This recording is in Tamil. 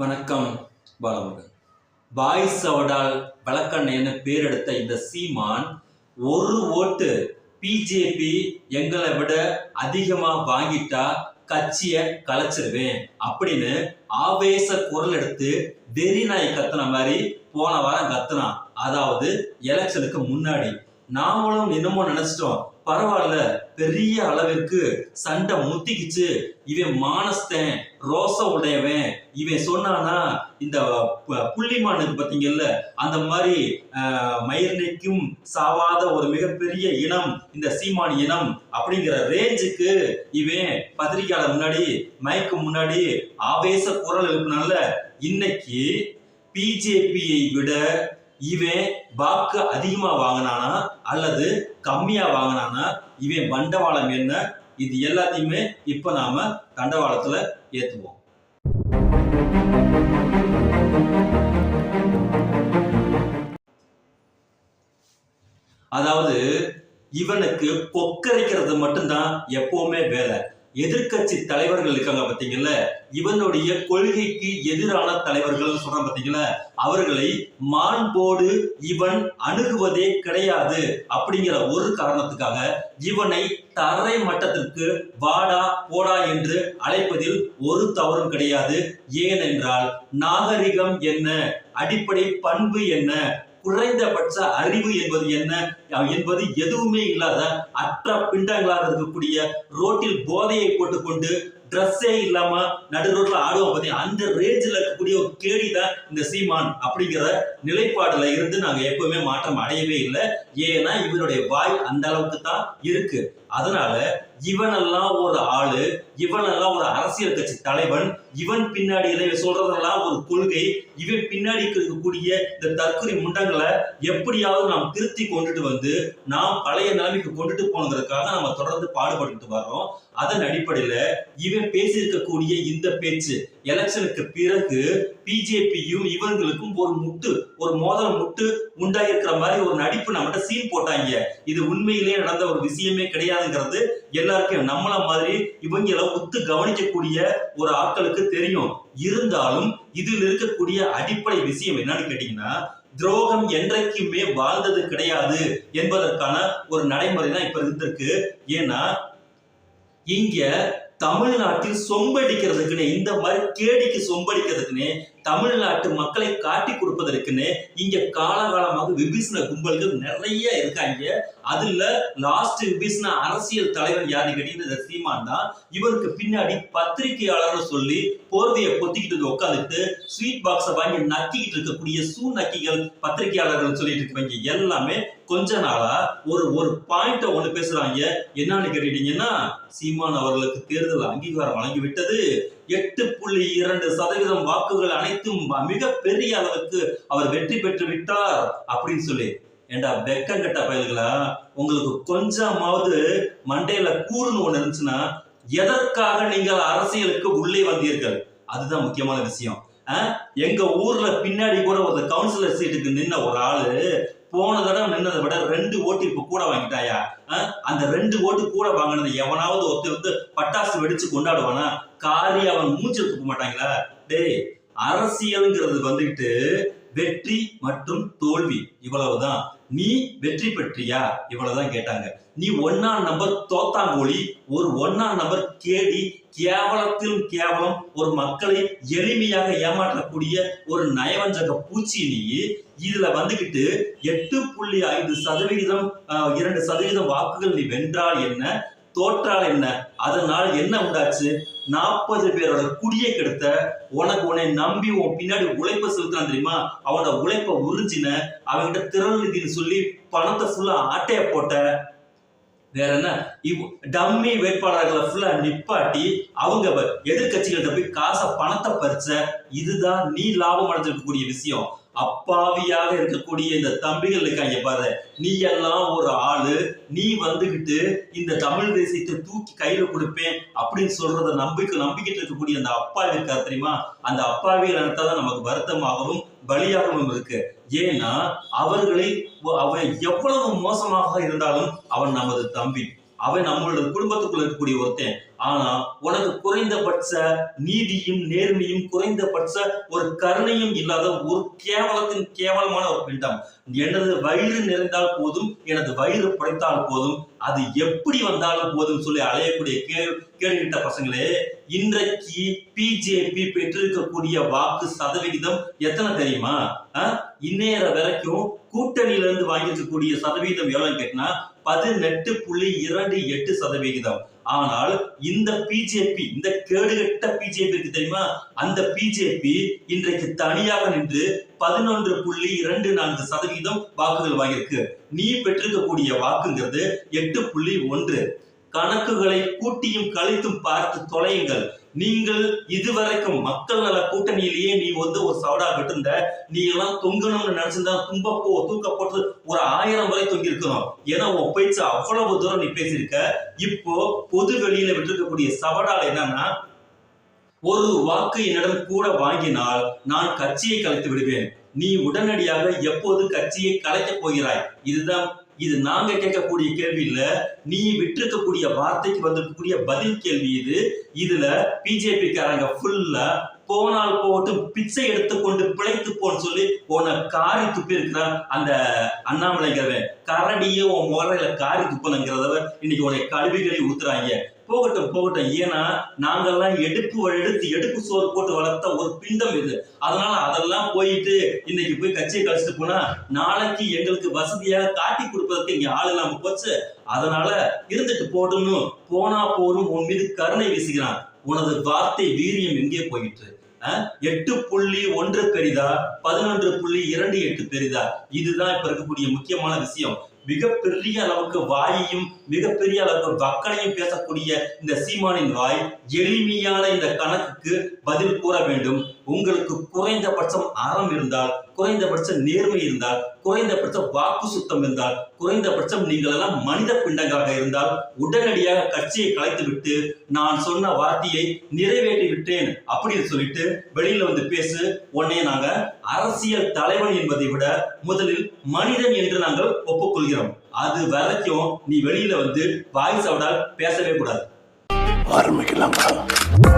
வணக்கம் பாலமுருகன். பாய் சவடால் வழக்கண்ணைன்னு பேர் எடுத்த இந்த சீமான் ஒரு ஓட்டு பிஜேபி எங்களை விட அதிகமா வாங்கிட்டா கட்சியை கலைச்சிருவேன் அப்படின்னு ஆவேச குரல் எடுத்து வெறி நாய் கத்துன மாதிரி போன வாரம் கத்துனான். அதாவது எலெக்ஷனுக்கு முன்னாடி. நாமளும் இன்னமும் நினைச்சிட்டோம். பரவாயில்ல பெரிய அளவிற்கு சண்டை முத்திக்கிச்சு. இவன் மானஸ்தன் ரோச உடையவன். இவன் சொன்னானா இந்த புள்ளிமான் இருக்கு பார்த்தீங்கல்ல அந்த மாதிரி ஆஹ், சாவாத ஒரு மிகப்பெரிய இனம் இந்த சீமான் இனம் அப்படிங்கிற ரேஞ்சுக்கு இவன் பத்திரிகையாளர் முன்னாடி மயக்கு முன்னாடி ஆவேச குரல் எழுப்பினால இன்னைக்கு பிஜேபியை விட இவன் வாக்கு அதிகமா வாங்கினானா அல்லது கம்மியா வாங்கினானா? இவன் பண்டவாளம் என்ன? இது எல்லாத்தையுமே இப்ப நாம தண்டவாளத்துல ஏத்துவோம். அதாவது இவனுக்கு கொக்கரைக்கிறது மட்டும்தான் எப்பவுமே வேலை. எதிர்க்கட்சி தலைவர்கள் இருக்காங்க பாத்தீங்கல்ல இவனுடைய கொள்கைக்கு எதிரான தலைவர்கள் சொல்றாங்க பாத்தீங்களா அவர்களை மாண்போடு இவன் அணுகுவதே கிடையாது அப்படிங்கிற ஒரு காரணத்துக்காக இவனை தரை மட்டத்திற்கு வாடா போடா என்று அழைப்பதில் ஒரு தவறும் கிடையாது. ஏனென்றால் நாகரிகம் என்ன? அடிப்படை பண்பு என்ன? குறைந்தபட்ச அறிவு என்பது என்ன? என்பது எதுவுமே இல்லாத அற்ற பிண்டங்களாக இருக்கக்கூடிய ரோட்டில் போதையை போட்டுக்கொண்டு ட்ரெஸ்ஸே இல்லாம நடு ரோட்ல ஆடுவோம் பார்த்தீங்க அந்த ரேஞ்சில் இருக்கக்கூடிய ஒரு கேடி தான் இந்த சீமான் அப்படிங்கிற நிலைப்பாடுல இருந்து நாங்க எப்பவுமே மாற்றம் அடையவே இல்லை. ஏன்னா இவனுடைய வாய் அந்த அளவுக்கு தான் இருக்கு. அதனால இவனெல்லாம் ஒரு ஆளு இவனெல்லாம் ஒரு அரசியல் கட்சி தலைவன் இவன் பின்னாடி இவன் சொல்றதெல்லாம் ஒரு கொள்கை இவன் பின்னாடி இருக்கக்கூடிய இந்த தற்கொலை முண்டங்களை எப்படியாவது நாம் திருத்தி கொண்டுட்டு வந்து நாம் பழைய நிலைமைக்கு கொண்டுட்டு போனதற்காக நம்ம தொடர்ந்து பாடுபட்டு வர்றோம். அதன் அடிப்படையில இவன் பேசியிருக்கக்கூடிய இந்த பேச்சு எலெக்ஷனுக்கு பிறகு பிஜேபியும் இவங்களுக்கும் ஒரு முட்டு ஒரு மோதல் முட்டு உண்டாயிருக்கிற மாதிரி ஒரு நடிப்பு நம்மகிட்ட சீன் போட்டாங்க. இது உண்மையிலேயே நடந்த ஒரு விஷயமே கிடையாதுங்கிறது எல்லாருக்கும் நம்மள மாதிரி இவங்கள ஒத்து கவனிக்கக்கூடிய ஒரு ஆட்களுக்கு தெரியும். இருந்தாலும் இதில் இருக்கக்கூடிய அடிப்படை விஷயம் என்னன்னு கேட்டீங்கன்னா துரோகம் என்றைக்குமே வாழ்ந்தது கிடையாது என்பதற்கான ஒரு நடைமுறை தான் இப்ப இருந்திருக்கு. ஏன்னா இங்க தமிழ்நாட்டில் சொம்படிக்கிறதுக்குன்னு இந்த மாதிரி கேடிக்கு சொம்படிக்கிறதுக்குன்னு தமிழ்நாட்டு மக்களை காட்டி கொடுப்பதற்குன்னு இங்க காலகாலமாக விபீஷண கும்பல்கள் நிறைய இருக்காங்க. அதுல லாஸ்ட் விபீஷண அரசியல் தலைவர் யாருன்னு கேட்டீங்கன்னா சீமான் தான். இவருக்கு பின்னாடி பத்திரிகையாளர்னு சொல்லி போர்வையை பொத்திக்கிட்டு உட்காந்துட்டு ஸ்வீட் பாக்ஸை வாங்கி நக்கிக்கிட்டு இருக்கக்கூடிய சூ நக்கிகள் பத்திரிகையாளர்கள் சொல்லிட்டு இருக்கவங்க எல்லாமே கொஞ்ச நாளா ஒரு ஒரு பாயிண்ட ஒண்ணு பேசுறாங்க. என்னன்னு கேட்டுட்டீங்கன்னா சீமான் அவர்களுக்கு தேர்தல் அங்கீகாரம் வழங்கி விட்டது எட்டு புள்ளி இரண்டு சதவீதம் வாக்குகள் அனைத்தும் மிக பெரிய அளவுக்கு அவர் வெற்றி பெற்று விட்டார் அப்படின்னு சொல்லி. ஏண்டா வெக்கம் கட்ட பயல்களா? உங்களுக்கு கொஞ்சமாவது மண்டையில கூறுன்னு ஒண்ணு இருந்துச்சுன்னா எதற்காக நீங்கள் அரசியலுக்கு உள்ளே வந்தீர்கள்? அதுதான் முக்கியமான விஷயம். எங்க ஊர்ல பின்னாடி கூட ஒரு கவுன்சிலர் சீட்டுக்கு நின்ன ஒரு ஆளு போன தடவை நின்னதை விட ரெண்டு ஓட்டு இப்ப கூட வாங்கிட்டாயா? அந்த ரெண்டு ஓட்டு கூட வாங்கினது எவனாவது ஒருத்தர் வந்து பட்டாசு வெடிச்சு கொண்டாடுவானா? காரி அவன் மூச்சு தூக்க மாட்டாங்களா? டேய் அரசியல்ங்கிறது வந்துட்டு வெற்றி மற்றும் தோல்வி இவ்வளவுதான். நீ வெற்றி பெற்றியா? இவ்வளவுதான் கேட்டாங்க. நீ ஒன்னாம் நம்பர் தோத்தாங்கோழி ஒரு ஒன்னாம் நம்பர் கேடி கேவலத்திலும் கேவலம் ஒரு மக்களை எளிமையாக ஏமாற்றக்கூடிய ஒரு நயவஞ்சக பூச்சினி இதுல வந்துகிட்டு எட்டு புள்ளி ஐந்து சதவிகிதம் இரண்டு சதவீதம் வாக்குகள் நீ வென்றால் என்ன? தோற்றால் என்ன? அதனால் என்ன உண்டாச்சு? நாற்பது பேரோட குடியை கெடுத்த உனக்கு உன்னை நம்பி உன் பின்னாடி உழைப்ப செலுத்தினான் தெரியுமா? அவனோட உழைப்பை உறிஞ்சின அவன்கிட்ட திறன் நிதின்னு சொல்லி பணத்தை ஃபுல்லா ஆட்டைய போட்ட வேற என்ன? இவ் டம்மி வேட்பாளர்களை ஃபுல்லா நிப்பாட்டி அவங்க வ- எதிர்க்கட்சிகள்கிட்ட போய் காசை பணத்தை பறிச்ச இதுதான் நீ லாபம் அடைஞ்சிருக்கக்கூடிய விஷயம். அப்பாவியாக இருக்கக்கூடிய இந்த தம்பிகள் இருக்காங்க பாரு. நீ எல்லாம் ஒரு ஆளு. நீ வந்துகிட்டு இந்த தமிழ் தேசியத்தை தூக்கி கையில கொடுப்பேன் அப்படின்னு சொல்றத நம்பிக்கை நம்பிக்கிட்டு இருக்கக்கூடிய அந்த அப்பாவி இருக்கா தெரியுமா? அந்த அப்பாவியை நடத்தாதான் நமக்கு வருத்தமாகவும் பலியாகவும் இருக்கு. ஏன்னா அவர்களை அவன் எவ்வளவு மோசமாக இருந்தாலும் அவன் நமது தம்பி. அவன் நம்மளோட குடும்பத்துக்குள்ள இருக்கக்கூடிய ஒருத்தன். ஆனா உனக்கு குறைந்தபட்ச நீதியும் நேர்மையும் குறைந்தபட்ச ஒரு கருணையும் இல்லாத ஒரு கேவலத்தின் கேவலமான ஒரு பிண்டம். எனது வயிறு நிறைந்தால் போதும் எனது வயிறு படைத்தால் போதும் அது எப்படி வந்தாலும் போதும் சொல்லி அலையக்கூடிய கேள்வி கேள்விட்ட பசங்களே இன்றைக்கு பிஜேபி பெற்றிருக்கக்கூடிய வாக்கு சதவிகிதம் எத்தனை தெரியுமா? இன்னேற வரைக்கும் கூட்டணியில இருந்து வாங்கியிருக்கக்கூடிய சதவீதம் எவ்வளவு கேட்டினா பதினெட்டு புள்ளி இரண்டு எட்டு சதவிகிதம். ஆனால் இந்த பிஜேபி இந்த கேடுகட்ட பிஜேபி இருக்கு தெரியுமா? அந்த பிஜேபி இன்றைக்கு தனியாக நின்று பதினொன்று புள்ளி இரண்டு நான்கு சதவிகிதம் வாக்குகள் வாங்கியிருக்கு. நீ பெற்றிருக்கக்கூடிய வாக்குங்கிறது எட்டு புள்ளி ஒன்று. கணக்குகளை கூட்டியும் கழித்தும் பார்த்து தொலையுங்கள். நீங்கள் இதுவரைக்கும் மக்கள் நல கூட்டணியிலேயே நீ வந்து ஒரு சவடா விட்டிருந்த நீ எல்லாம் தொங்கணும்னு நினைச்சிருந்தா தும்பப்போ போ தூக்க போட்டு ஒரு ஆயிரம் வரை தொங்கி இருக்கணும் ஏன்னா உன் பேச்சு அவ்வளவு தூரம் நீ பேசியிருக்க. இப்போ பொது வெளியில விட்டிருக்கக்கூடிய சவடால என்னன்னா ஒரு வாக்கு என்னிடம் கூட வாங்கினால் நான் கட்சியை கலைத்து விடுவேன். நீ உடனடியாக எப்போது கட்சியை கலைக்கப் போகிறாய்? இதுதான் இது நாங்க கேட்கக்கூடிய கேள்வி இல்ல. நீ விட்டிருக்கக்கூடிய வார்த்தைக்கு வந்திருக்கக்கூடிய பதில் கேள்வி இது. இதுல பிஜேபி காரங்க ஃபுல்லா போனால் போகட்டும் பிச்சை எடுத்துக்கொண்டு பிழைத்து போன்னு சொல்லி உன்னை காரி துப்பி இருக்கிறான் அந்த அண்ணாமலைங்கிறவன். கரடியே உன் முறையில காரி துப்பணுங்கிறத இன்னைக்கு உன்னை கழுவி கழுவி ஊத்துறாங்க போகட்டும் போகட்டும். ஏன்னா நாங்கெல்லாம் எடுப்பு எடுத்து எடுப்பு சோறு போட்டு வளர்த்த ஒரு பிண்டம் இது. அதனால அதெல்லாம் போயிட்டு இன்னைக்கு போய் கட்சியை கழிச்சிட்டு போனா நாளைக்கு எங்களுக்கு வசதியாக காட்டி கொடுப்பதற்கு இங்க ஆள் இல்லாம போச்சு. அதனால இருந்துட்டு போடணும் போனா போரும் உன் மீது கருணை வீசுகிறான். உனது வார்த்தை வீரியம் எங்கே போயிட்டு அஹ்? எட்டு புள்ளி ஒன்று பெரிதா? பதினொன்று புள்ளி இரண்டு எட்டு பெரிதா? இதுதான் இப்ப இருக்கக்கூடிய முக்கியமான விஷயம். மிகப்பெரிய அளவுக்கு வாயையும் மிகப்பெரிய அளவுக்கு வக்கனையும் பேசக்கூடிய இந்த சீமானின் வாய் எளிமையான இந்த கணக்குக்கு பதில் கூற வேண்டும். உங்களுக்கு குறைந்தபட்சம் அறம் இருந்தால் குறைந்தபட்ச நேர்மை இருந்தால் குறைந்தபட்ச வாக்கு சுத்தம் இருந்தால் குறைந்தபட்சம் நீங்கள் எல்லாம் மனித பிண்டங்களாக இருந்தால் உடனடியாக கட்சியை கலைத்து விட்டு நான் சொன்ன வார்த்தையை நிறைவேற்றி விட்டேன் அப்படின்னு சொல்லிட்டு வெளியில வந்து பேசு. உடனே நாங்க அரசியல் தலைவன் என்பதை விட முதலில் மனிதன் என்று நாங்கள் ஒப்புக்கொள்கிறோம். அது வரைக்கும் நீ வெளியில வந்து வாய் சவடால் பேசவே கூடாது. ஆரம்பிக்கலாம்.